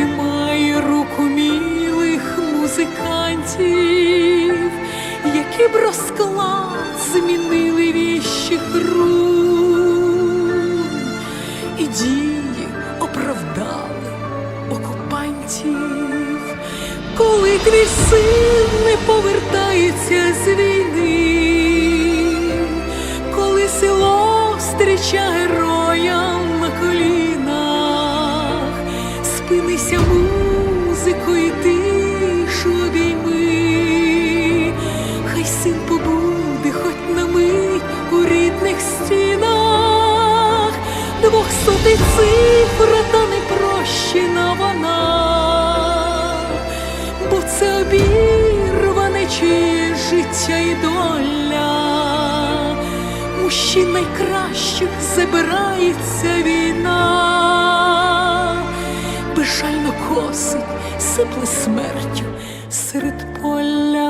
немає рук умілих музикантів, які б розклад змінили віщих рун, і дії оправдали окупантів, коли твій син не повертається з війни двохсотий цифра та непрощена вона, бо це обірване чиє життя і доля. Мужчин найкращих забирається війна, безжально косить, сипле смертю серед поля.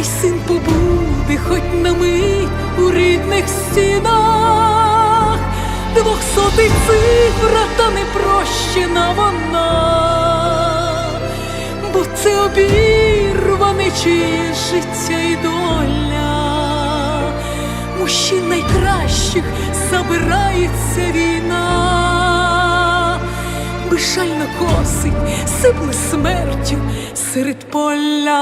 хай син побуде, хоч на мить у рідних стінах, двохсотий цифра та непрощена вона, бо це обірване чиє життя і доля, мужчин найкращих забирається війна, безжально косить, сипле смертю серед поля.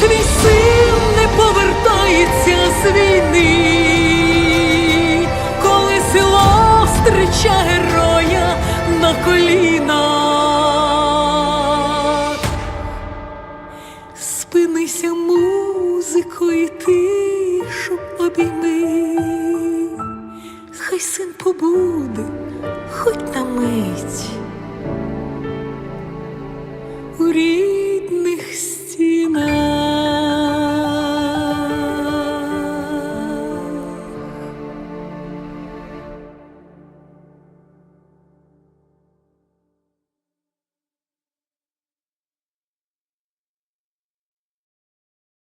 твій син не повертається з війни, коли село зустріча героя на колінах, спинися музикою тишу обійми, хай син побуде, хоч на мить.